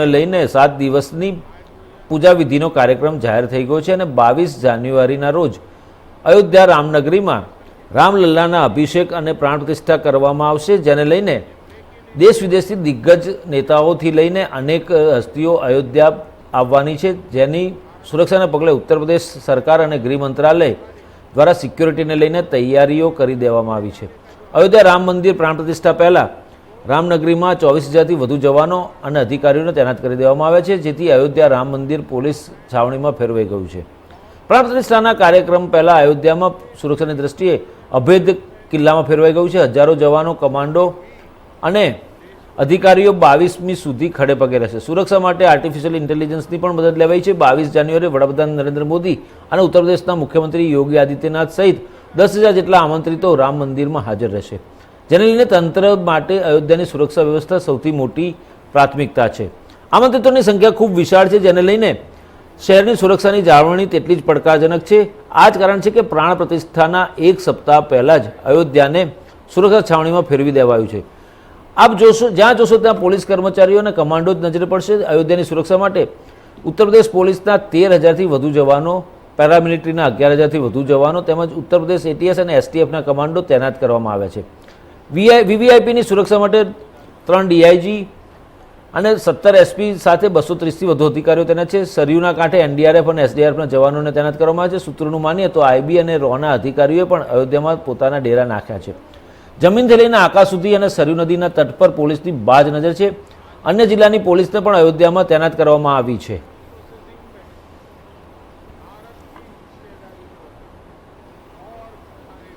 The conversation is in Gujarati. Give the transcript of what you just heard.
લઈને સાત દિવસની પૂજા વિધિનો કાર્યક્રમ જાહેર થઈ ગયો છે અને બાવીસ જાન્યુઆરીના રોજ અયોધ્યા રામનગરીમાં રામલલ્લાના અભિષેક અને પ્રાણ પ્રતિષ્ઠા કરવામાં આવશે, જેને લઈને દેશ વિદેશથી દિગ્ગજ નેતાઓથી લઈને અનેક હસ્તીઓ અયોધ્યા આવવાની છે. જેની સુરક્ષાના પગલે ઉત્તર પ્રદેશ સરકાર અને ગૃહ મંત્રાલય દ્વારા સિક્યોરિટીને લઈને તૈયારીઓ કરી દેવામાં આવી છે. અયોધ્યા રામ મંદિર પ્રાણ પ્રતિષ્ઠા પહેલાં રામનગરીમાં ચોવીસ હજારથી વધુ જવાનો અને અધિકારીઓને તૈનાત કરી દેવામાં આવ્યા છે, જેથી અયોધ્યા રામ મંદિર પોલીસ છાવણીમાં ફેરવાઈ ગયું છે. પ્રાણ પ્રતિષ્ઠાના કાર્યક્રમ પહેલાં અયોધ્યામાં સુરક્ષાની દ્રષ્ટિએ અભેદ કિલ્લામાં ફેરવાઈ ગયું છે. હજારો જવાનો, કમાન્ડો અને અધિકારીઓ બાવીસમી સુધી ખડે પગે રહેશે. સુરક્ષા માટે આર્ટિફિશિયલ ઇન્ટેલિજન્સની પણ મદદ લેવાઈ છે. બાવીસ જાન્યુઆરી વડાપ્રધાન નરેન્દ્ર મોદી અને ઉત્તર પ્રદેશના મુખ્યમંત્રી યોગી આદિત્યનાથ સહિત દસ હજાર જેટલા આમંત્રિતો રામ મંદિરમાં હાજર રહેશે. જેને લઈને તંત્ર માટે અયોધ્યાની સુરક્ષા વ્યવસ્થા સૌથી મોટી પ્રાથમિકતા છે. આમંત્રિતોની સંખ્યા ખૂબ વિશાળ છે, જેને લઈને શહેરની સુરક્ષાની જાળવણી તેટલી જ પડકારજનક છે. આ જ કારણ છે કે પ્રાણ પ્રતિષ્ઠાના એક સપ્તાહ પહેલાં જ અયોધ્યાને સુરક્ષા છાવણીમાં ફેરવી દેવાયું છે. આપ જોશો, જ્યાં જોશો ત્યાં પોલીસ કર્મચારીઓ અને કમાન્ડો જ નજરે પડશે. અયોધ્યાની સુરક્ષા માટે ઉત્તર પ્રદેશ પોલીસના તેર હજારથી વધુ જવાનો, પેરામિલિટરીના અગિયાર હજારથી વધુ જવાનો તેમજ ઉત્તર પ્રદેશ એટીએસ અને એસટીએફના કમાન્ડો તૈનાત કરવામાં આવ્યા છે. વીઆઈ વીવીઆઈપીની સુરક્ષા માટે ત્રણ ડીઆઈજી અને સત્તર એસપી સાથે બસો ત્રીસથી વધુ અધિકારીઓ તૈનાત છે. સરયુના કાંઠે એનડીઆરએફ અને એસડીઆરએફના જવાનોને તૈનાત કરવામાં આવ્યા છે. સૂત્રોનું માનીએ તો આઈબી અને રોના અધિકારીઓએ પણ અયોધ્યામાં પોતાના ડેરા નાખ્યા છે. જમીનથી લઈને આકાશ સુધી અને સરયુ નદીના તટ પર પોલીસની બાજ નજર છે. અન્ય જિલ્લાની પોલીસને પણ અયોધ્યામાં તૈનાત કરવામાં આવી છે.